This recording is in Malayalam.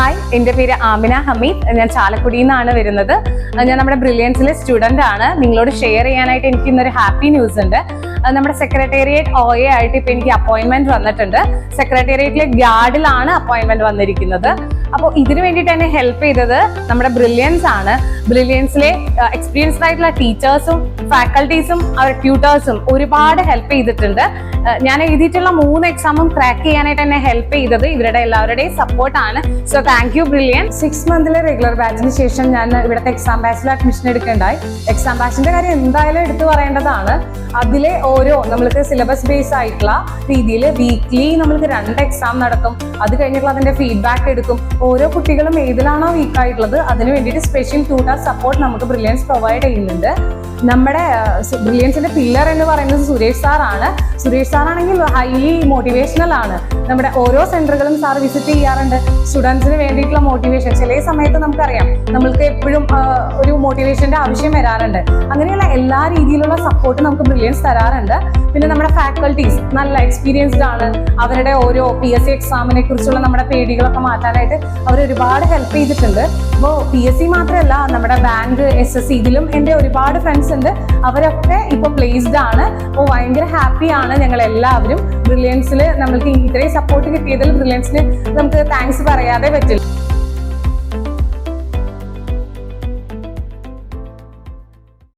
ഹായ് എന്റെ പേര് ആമിന ഹമീദ്. ഞാൻ ചാലക്കുടിയിൽ നിന്നാണ് വരുന്നത്. ഞാൻ നമ്മുടെ ബ്രില്യൻസിലെ സ്റ്റുഡന്റ് ആണ്. നിങ്ങളോട് ഷെയർ ചെയ്യാനായിട്ട് എനിക്ക് ഇന്നൊരു ഹാപ്പി ന്യൂസ് ഉണ്ട്. നമ്മുടെ സെക്രട്ടേറിയറ്റ് ഒ എ ആയിട്ട് ഇപ്പൊ എനിക്ക് അപ്പോയിൻമെന്റ് വന്നിട്ടുണ്ട്. സെക്രട്ടേറിയറ്റിലെ ഗാർഡിലാണ് അപ്പോയിൻമെന്റ് വന്നിരിക്കുന്നത്. അപ്പോൾ ഇതിനു വേണ്ടിയിട്ട് എന്നെ ഹെൽപ്പ് ചെയ്തത് നമ്മുടെ ബ്രില്യൻസ് ആണ്. ബ്രില്യൻസിലെ എക്സ്പീരിയൻസ്ഡ് ആയിട്ടുള്ള ടീച്ചേഴ്സും ഫാക്കൽറ്റീസും അവർ ട്യൂട്ടേഴ്സും ഒരുപാട് ഹെൽപ്പ് ചെയ്തിട്ടുണ്ട്. ഞാൻ എഴുതിയിട്ടുള്ള മൂന്ന് എക്സാമും ക്രാക്ക് ചെയ്യാനായിട്ട് എന്നെ ഹെൽപ്പ് ചെയ്തത് ഇവരുടെ എല്ലാവരുടെയും സപ്പോർട്ടാണ് so thank you Brilliance six മന്തിലെ regular ബാച്ചിന് ശേഷം ഞാൻ ഇവിടുത്തെ എക്സാം ബാച്ചിൽ അഡ്മിഷൻ എടുക്കേണ്ടായി. എക്സാം ബാച്ചിന്റെ കാര്യം എന്തായാലും എടുത്തു പറയേണ്ടതാണ്. അതിലെ ഓരോ നമ്മൾക്ക് സിലബസ് ബേസ് ആയിട്ടുള്ള രീതിയിൽ വീക്ക്ലി നമ്മൾക്ക് രണ്ട് എക്സാം നടത്തും. അത് കഴിഞ്ഞിട്ടുള്ള അതിന്റെ ഫീഡ്ബാക്ക് എടുക്കും. ഓരോ കുട്ടികളും ഏതിലാണോ വീക്കായിട്ടുള്ളത് അതിന് വേണ്ടിയിട്ട് സ്പെഷ്യൽ ട്യൂട്ടർ സപ്പോർട്ട് നമുക്ക് ബ്രില്യൻസ് പ്രൊവൈഡ് ചെയ്യുന്നുണ്ട്. നമ്മുടെ ബ്രില്യൻസിന്റെ പില്ലർ എന്ന് പറയുന്നത് സുരേഷ് സാറാണ്. സുരേഷ് സാറാണെങ്കിൽ ഹൈലി മോട്ടിവേഷണൽ ആണ്. നമ്മുടെ ഓരോ സെന്ററുകളും സാർ വിസിറ്റ് ചെയ്യാറുണ്ട്. സ്റ്റുഡൻസിന് വേണ്ടിയിട്ടുള്ള മോട്ടിവേഷൻ ചില സമയത്ത് നമുക്കറിയാം നമ്മൾക്ക് എപ്പോഴും ഒരു മോട്ടിവേഷന്റെ ആവശ്യം വരാറുണ്ട്. അങ്ങനെയുള്ള എല്ലാ രീതിയിലുള്ള സപ്പോർട്ട് നമുക്ക് ബ്രില്യൻസ് തരാറുണ്ട്. പിന്നെ നമ്മുടെ ഫാക്കൽറ്റീസ് നല്ല എക്സ്പീരിയൻസ്ഡ് ആണ്. അവരുടെ ഓരോ പി എസ് സി എക്സാമിനെ കുറിച്ചുള്ള നമ്മുടെ പേടികളൊക്കെ മാറ്റാനായിട്ട് അവർ ഒരുപാട് ഹെൽപ്പ് ചെയ്തിട്ടുണ്ട്. അപ്പോൾ പി എസ് സി മാത്രമല്ല നമ്മുടെ ബാങ്ക് എസ് എസ് സി ഇതിലും എന്റെ ഒരുപാട് ഫ്രണ്ട്സ് ഉണ്ട്. അവരൊക്കെ ഇപ്പോൾ പ്ലേസ്ഡ് ആണ്. അപ്പോൾ ഭയങ്കര ഹാപ്പിയാണ് ഞങ്ങൾ എല്ലാവരും ബ്രില്യൻസിൽ നമ്മൾക്ക് ഇത്രയും സപ്പോർട്ട് കിട്ടിയതിൽ ബ്രില്യൻസിന് നമുക്ക് താങ്ക്സ് പറയാതെ പറ്റില്ല.